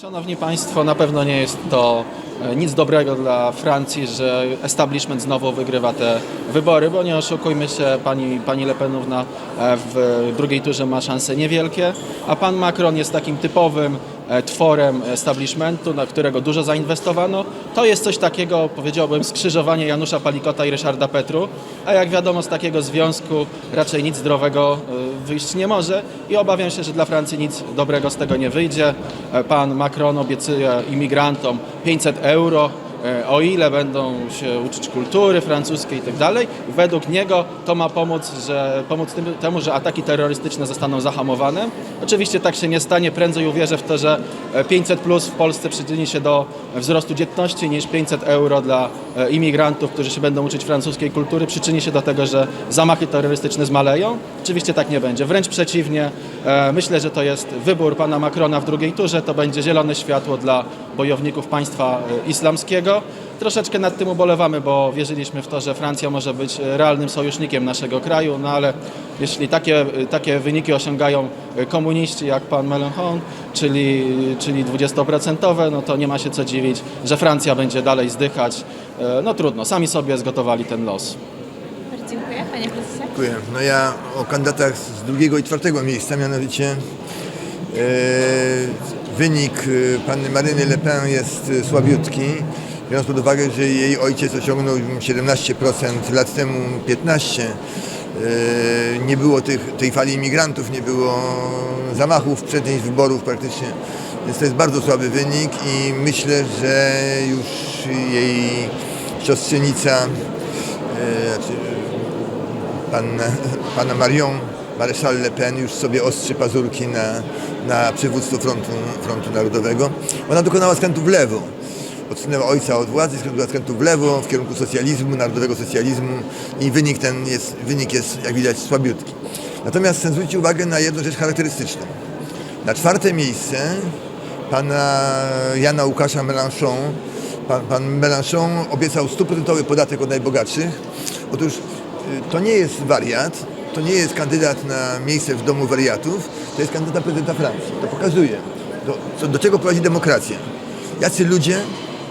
Szanowni Państwo, na pewno nie jest to e, nic dobrego dla Francji, że establishment znowu wygrywa te wybory, bo nie oszukujmy się, pani, pani Le Penówna e, w drugiej turze ma szanse niewielkie, a pan Macron jest takim typowym tworem establishmentu, na którego dużo zainwestowano. To jest coś takiego, powiedziałbym, skrzyżowanie Janusza Palikota i Ryszarda Petru, a jak wiadomo z takiego związku raczej nic zdrowego e, wyjść nie może i obawiam się, że dla Francji nic dobrego z tego nie wyjdzie. E, Pan Macron obiecuje imigrantom 500 euro, e, o ile będą się uczyć kultury francuskiej i tak dalej. Według niego to ma pomóc, że, pomóc tym, temu, że ataki terrorystyczne zostaną zahamowane. Oczywiście tak się nie stanie. Prędzej uwierzę w to, że e, 500 plus w Polsce przyczyni się do wzrostu dzietności niż 500 euro dla e, imigrantów, którzy się będą uczyć francuskiej kultury. Przyczyni się do tego, że zamachy terrorystyczne zmaleją. Oczywiście tak nie będzie. Wręcz przeciwnie. E, Myślę, że to jest wybór pana Macrona w drugiej turze. To będzie zielone światło dla bojowników państwa e, Troszeczkę nad tym ubolewamy, bo wierzyliśmy w to, że Francja może być realnym sojusznikiem naszego kraju, no ale jeśli takie, takie wyniki osiągają komuniści jak pan Mélenchon, czyli, czyli 20%, no to nie ma się co dziwić, że Francja będzie dalej zdychać. E, No trudno, sami sobie zgotowali ten los. Bardzo dziękuję. Panie prezesie. Dziękuję. No ja o kandydatach z drugiego i czwartego miejsca, mianowicie e, wynik e, panny Maryny Le Pen jest e, słabiutki, biorąc pod uwagę, że jej ojciec osiągnął 17%, lat temu 15%. E, nie było tych, tej fali imigrantów, nie było zamachów przedniej wyborów praktycznie. Więc to jest bardzo słaby wynik i myślę, że już jej siostrzenica, e, znaczy pan, pana Marion Maréchal Le Pen już sobie ostrzy pazurki na, na przywództwo frontu, frontu Narodowego. Ona dokonała skrętu w lewo. Odsunęła ojca od władzy, skręciła skrętu w lewo w kierunku socjalizmu, narodowego socjalizmu i wynik ten jest, wynik jest jak widać słabiutki. Natomiast chcę zwrócić uwagę na jedną rzecz charakterystyczną. Na czwarte miejsce pana Jana Łukasza Mélenchon. Pan, pan Mélenchon obiecał stuprocentowy podatek od najbogatszych. Otóż y, to nie jest wariat, to nie jest kandydat na miejsce w domu wariatów, to jest kandydat prezydenta Francji. To pokazuje, do, do czego prowadzi demokracja. Jacy ludzie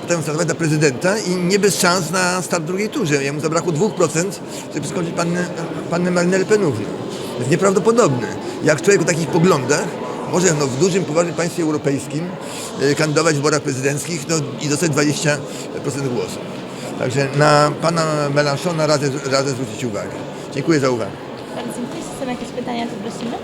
potrafią startować na prezydenta i nie bez szans na start w drugiej turze. Jemu zabrakło 2%, żeby skończyć pannę, pannę Marinę Le Penówną. To jest nieprawdopodobne. Jak człowiek o takich poglądach może no, w dużym, poważnym państwie europejskim e, kandydować w wyborach prezydenckich no, i dostać 20% głosów. Także na pana Melanchona radzę, radzę zwrócić uwagę. Dziękuję za uwagę. Bardzo dziękuję. Jeśli są jakieś pytania, to prosimy.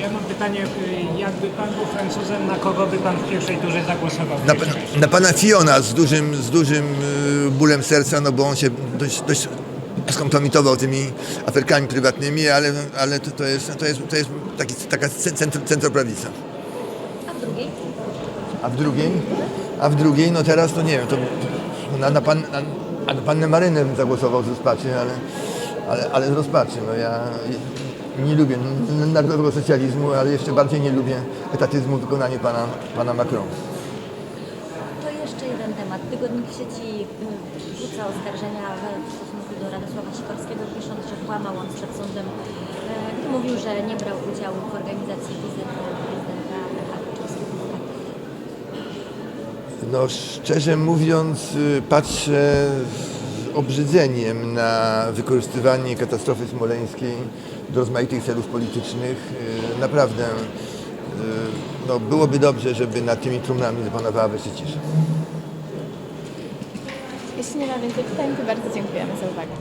Ja mam pytanie, y, jakby pan był Francuzem, na kogo by pan w pierwszej turze zagłosował? Na, na pana Fiona z dużym, z dużym y, bólem serca, no bo on się dość, dość skompromitował tymi aferkami prywatnymi, ale, ale to, to, jest, to, jest, to jest taki, taka centr, centroprawica. A w drugiej? A w drugiej? A w drugiej, no teraz to nie wiem, to na, na, pan, na, na pannę Marynę bym zagłosował z rozpaczy, ale, ale, ale z rozpaczy. No ja nie lubię narodowego socjalizmu, ale jeszcze bardziej nie lubię etatyzmu w wykonaniu pana, pana Macron. To jeszcze jeden temat. Tygodnik w sieci y, rzuca oskarżenia w stosunku do Radosława Sikorskiego, pisząc, że kłamał on przed sądem, e, mówił, że nie brał udziału w organizacji wizyty prezydenta Lecha Kaczyńskiego. No szczerze mówiąc y, patrzę z obrzydzeniem na wykorzystywanie katastrofy smoleńskiej do rozmaitych celów politycznych. Y, Naprawdę y, no, byłoby dobrze, żeby nad tymi trumnami zapanowała wreszcie cisza. Jeśli nie ma więcej pytań, to bardzo dziękujemy za uwagę.